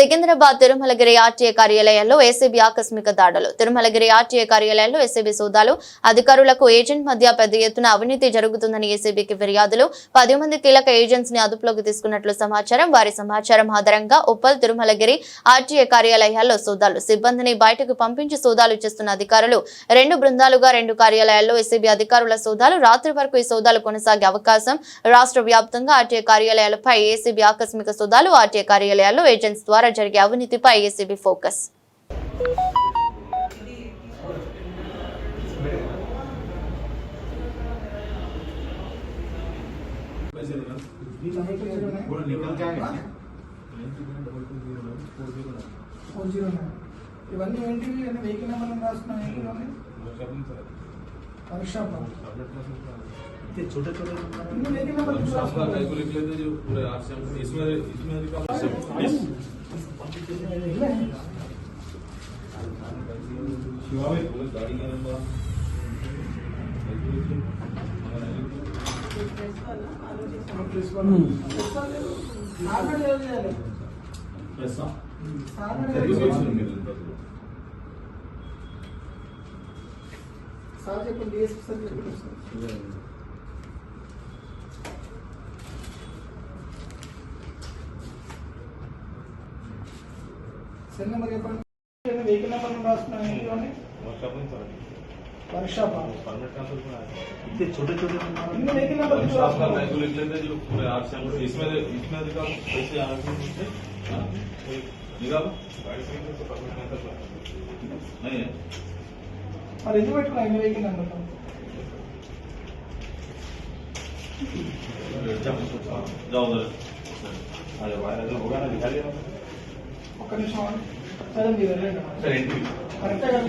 Secunderabad Tirumalagiri RTA కార్యాలయాల్లో ACB ఆకస్మిక దాడులు. తిరుమలగిరి ఆర్టీఏ కార్యాలయాల్లో ఏసీబీ సోదాలు. అధికారులకు ఏజెంట్ మధ్య పెద్ద ఎత్తున అవినీతి జరుగుతుందని ఏసీబీకి ఫిర్యాదులు. పది మంది కీలక ఏజెంట్స్ని అదుపులోకి తీసుకున్నట్లు సమాచారం. వారి సమాచారం ఆధారంగా ఉప్పల్ తిరుమలగిరి ఆర్టీఏ కార్యాలయాల్లో సోదాలు. సిబ్బందిని బయటకు పంపించి సోదాలు చేస్తున్న అధికారులు. రెండు బృందాలుగా రెండు కార్యాలయాల్లో ఏసీబీ అధికారుల సోదాలు. రాత్రి వరకు ఈ సోదాలు కొనసాగే అవకాశం రాష్ట్ర వ్యాప్తంగా ఆర్టీఏ కార్యాలయాలపై ఏసీబీ ఆకస్మిక సోదాలు. ఆర్టీఏ కార్యాలయాల్లో ఏజెంట్స్ ద్వారా सर्जर की अवनीति पर एसीबी फोकस ये छोटे छोटे ఇన్ని వెహికల్ నెంబర్ आपका कैलकुलेट लेते जो पूरे आरसीएम इसमें इसमें अधिकार गाड़ी का नंबर पैसा సార్ చెప్పండి డిఎస్పీ సార్ చెప్పండి సార్ సెల్ నెంబర్ చెప్పండి వెహికల్ నెంబర్ రాస్తున్నాయి ఏంటి ఇవన్నీ వర్క్షాప్ परमिट ट्रांसफर में आया इतने छोटे छोटे ఇన్ని వెహికల్ నెంబర్ आपका कैलकुलेट लेते जो पूरे आरसीएम इसमें इसमें अधिकार कैसे आरसीएम से हाँ, कोई निकालो गाड़ी से तो परमिट ट्रांसफर नहीं है మరి ఎందుకు పెట్టుకున్నా ఇన్ని వెహికల్ నెంబర్ जाओ उधर अरे बाहर अगर होगा ना दिखा देना ఒక్క నిమిషం చదండి సరే కరెక్ట్గా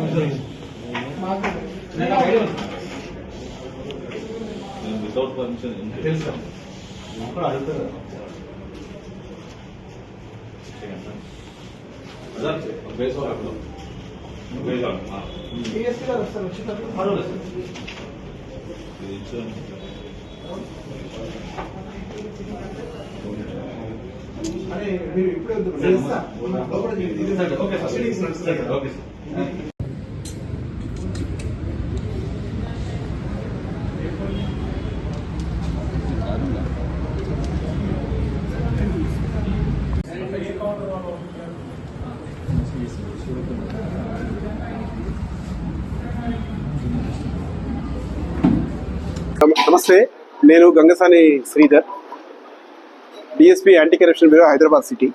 వితౌట్ పర్మిషన్ తెలుసా అడుగుతారు బేసవాళ్ళు బేసవాళ్ళు గారు వస్తారు వచ్చేటప్పుడు పర్వాలేదు సార్ అరే మీరు ఇప్పుడే వద్దు. చేస్తా. లోపల ఇది sir okay sir sir okay sir నమ- నమస్తే నేను Gangasani Sridhar DSP anti corruption bureau Hyderabad city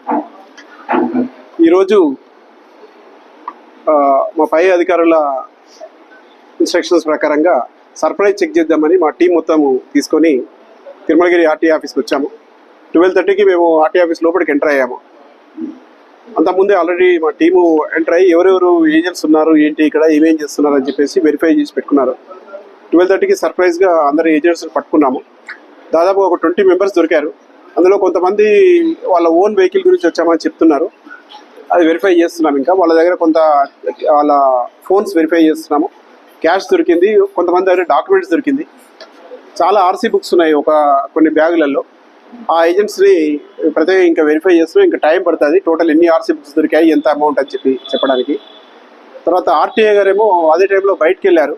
ఈరోజు మా పై అధికారుల ఇన్స్ట్రక్షన్స్ ప్రకారంగా సర్ప్రైజ్ చెక్ చేద్దామని మా టీం మొత్తం తీసుకొని తిరుమలగిరి ఆర్టీ ఆఫీస్కి వచ్చాము. ట్వెల్వ్ థర్టీకి మేము ఆర్టీ ఆఫీస్ లోపలికి ఎంటర్ అయ్యాము. అంతకుముందే ఆల్రెడీ మా టీము ఎంటర్ అయ్యి ఎవరెవరు ఏజెంట్స్ ఉన్నారు ఏంటి ఇక్కడ ఏమేం చేస్తున్నారు అని చెప్పేసి వెరిఫై చేసి పెట్టుకున్నారు. ట్వెల్వ్ థర్టీకి సర్ప్రైజ్గా అందరు ఏజెంట్స్ పట్టుకున్నాము. దాదాపు ఒక ట్వంటీ మెంబర్స్ దొరికారు. అందులో కొంతమంది వాళ్ళ ఓన్ వెహికల్ గురించి వచ్చామని చెప్తున్నారు. అది వెరిఫై చేస్తున్నాం ఇంకా. వాళ్ళ దగ్గర కొంత వాళ్ళ ఫోన్స్ వెరిఫై చేస్తున్నాము. క్యాష్ దొరికింది కొంతమంది దగ్గర డాక్యుమెంట్స్ దొరికింది. చాలా ఆర్సీ బుక్స్ ఉన్నాయి ఒక కొన్ని బ్యాగులలో. ఆ ఏజెంట్స్ని ప్రత్యేక ఇంకా వెరిఫై చేస్తున్నాం. ఇంకా టైం పడుతుంది. టోటల్ ఎన్ని ఆర్సీ బుక్స్ దొరికాయి ఎంత అమౌంట్ అని చెప్పి చెప్పడానికి. తర్వాత ఆర్టీఏ గారేమో అదే టైంలో బయటకు వెళ్ళారు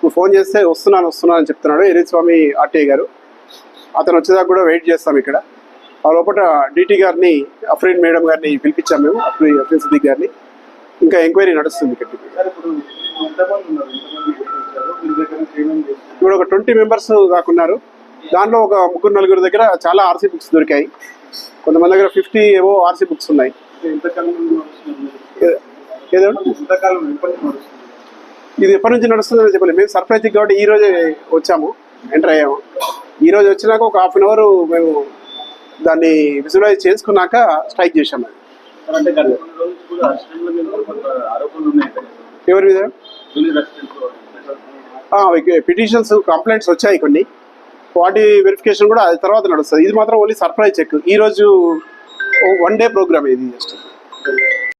నువ్వు ఫోన్ చేస్తే వస్తున్నాను వస్తున్నాను అని చెప్తున్నాడు. ఎరిత్ ఆర్టీఏ గారు. అతను వచ్చేదాకా కూడా వెయిట్ చేస్తాం ఇక్కడ. ఆ లోపల డీటీ గారిని అఫ్రీన్ మేడం గారిని పిలిపించాము మేము అఫ్రీ అఫ్రీన్ సిద్దిక్ గారిని. ఇంకా ఎంక్వైరీ నడుస్తుంది ఇప్పుడు ఒక ట్వంటీ మెంబర్స్ దాకున్నారు. దాంట్లో ఒక ముగ్గురు నలుగురు దగ్గర చాలా ఆర్సీ బుక్స్ దొరికాయి. కొంతమంది దగ్గర ఫిఫ్టీ ఏవో ఆర్సీ బుక్స్ ఉన్నాయి. ఇది ఎప్పటి నుంచి నడుస్తుందని చెప్పలేదు మేము సర్ప్రైజ్ కాబట్టి ఈ రోజే వచ్చాము ఎంటర్ అయ్యాము. ఈ రోజు వచ్చినాక ఒక హాఫ్ అన్ అవర్ మేము దాన్ని విజువలైజ్ చేసుకున్నాక స్ట్రైక్ చేశాము అది. ఎవరి మీద? పిటిషన్స్ కంప్లైంట్స్ వచ్చాయి కొన్ని. వాటి వెరిఫికేషన్ కూడా అది తర్వాత నడుస్తుంది. ఇది మాత్రం ఓన్లీ సర్ప్రైజ్ చెక్ ఈ రోజు వన్ డే ప్రోగ్రామ్ ఇది జస్ట్